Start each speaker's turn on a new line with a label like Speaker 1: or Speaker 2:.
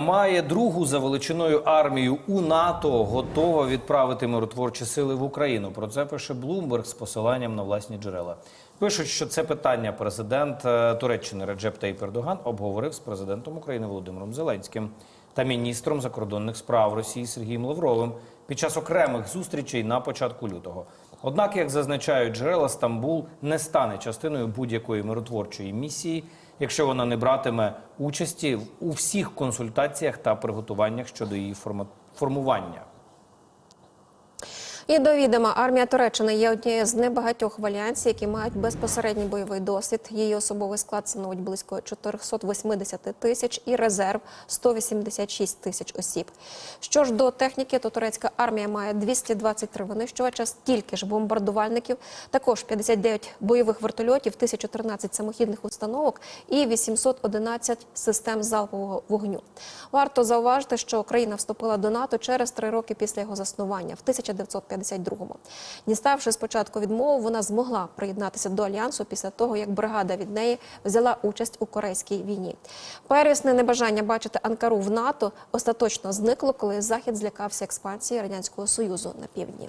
Speaker 1: Має другу за величиною армію у НАТО, готова відправити миротворчі сили в Україну. Про це пише Блумберг з посиланням на власні джерела. Пишуть, що це питання президент е, Туреччини Реджеп Тейп Ердоган обговорив з президентом України Володимиром Зеленським та міністром закордонних справ Росії Сергієм Лавровим під час окремих зустрічей на початку лютого. Однак, як зазначають джерела, Стамбул не стане частиною будь-якої миротворчої місії, якщо вона не братиме участі у всіх консультаціях та приготуваннях щодо її формування.
Speaker 2: І до відома, армія Туреччини є однією з небагатьох в альянсі, які мають безпосередній бойовий досвід. Її особовий склад становить близько 480 тисяч і резерв 186 тисяч осіб. Що ж до техніки, то турецька армія має 223 винищувача, стільки ж бомбардувальників, також 59 бойових вертольотів, 1013 самохідних установок і 811 систем залпового вогню. Варто зауважити, що Україна вступила до НАТО через три роки після його заснування в 1952-му. Діставши спочатку відмову, вона змогла приєднатися до альянсу після того, як бригада від неї взяла участь у корейській війні. Первісне небажання бачити Анкару в НАТО остаточно зникло, коли Захід злякався експансії радянського союзу на півдні.